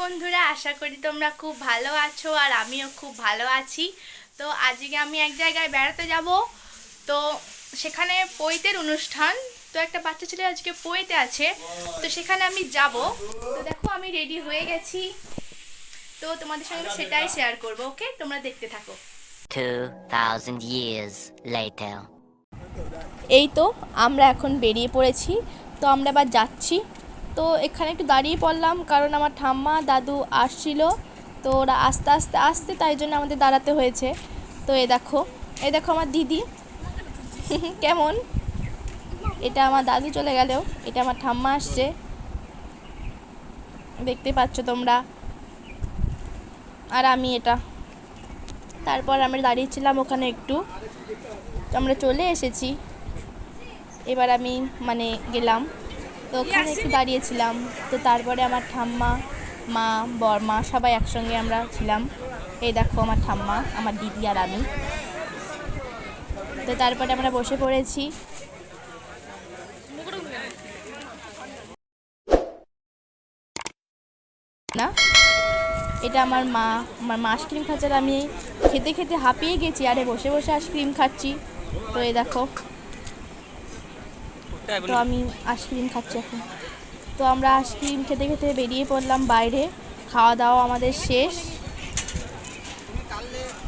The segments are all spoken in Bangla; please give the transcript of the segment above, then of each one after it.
বন্ধুরা আশা করি তোমরা খুব ভালো আছো আর আমিও খুব ভালো আছি। তো আজকে আমি এক জায়গায় বেড়াতে যাব। তো সেখানে পৈতের অনুষ্ঠান। তো একটা বাচ্চা ছেলে আজকে পৈতে আছে। তো সেখানে আমি যাব। তো দেখো আমি রেডি হয়ে গেছি। তো তোমাদের সঙ্গে সেটাই শেয়ার করব ওকে তোমরা দেখতে থাকো। 2,000 years later. এই তো আমরা এখন বেরিয়ে পড়েছি। তো আমরা আবার যাচ্ছি। তো এখানে একটু দাঁড়িয়ে পড়লাম, কারণ আমার ঠাম্মা, দাদু আসছিল। তো ওরা আস্তে আস্তে আসছে, তাই জন্য আমাদের দাঁড়াতে হয়েছে। তো এ দেখো এ দেখো আমার দিদি। কেমন? এটা আমার দাদু চলে গেলেও এটা আমার ঠাম্মা আসছে। দেখতে পাচ্ছ তোমরা। আর আমি এটা। তারপর আমরা দাঁড়িয়েছিলাম ওখানে একটু। আমরা চলে এসেছি। এবার আমি মানে গেলাম। তো ওখানে একটু দাঁড়িয়েছিলাম। তো তারপরে আমার ঠাম্মা, মা, বরমা সবাই একসঙ্গে আমরা ছিলাম। এই দেখো আমার ঠাম্মা, আমার দিদি আর আমি। তো তারপরে আমরা বসে পড়েছি। না, এটা আমার মা আমার মা আইসক্রিম খাচ্ছে আমি খেতে খেতে হাঁপিয়ে গেছি। আরে বসে বসে আইসক্রিম খাচ্ছি। তো এই দেখো তো আমি আইসক্রিম খাচ্ছি এখন। তো আমরা আইসক্রিম খেতে খেতে বেরিয়ে পড়লাম বাইরে। খাওয়া দাওয়া আমাদের শেষ।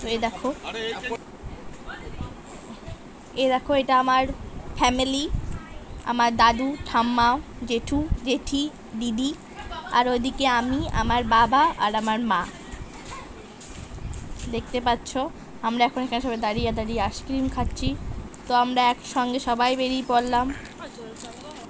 তো এই দেখো। এই দেখো, এটা আমার ফ্যামিলি আমার দাদু, ঠাম্মা, জেঠু, জেঠি, দিদি, আর ওইদিকে আমি, আমার বাবা আর আমার মা। দেখতে পাচ্ছ, আমরা এখন এখানে সবাই দাঁড়িয়ে দাঁড়িয়ে আইসক্রিম খাচ্ছি। তো আমরা একসঙ্গে সবাই বেরিয়ে পড়লাম। soracağım ama.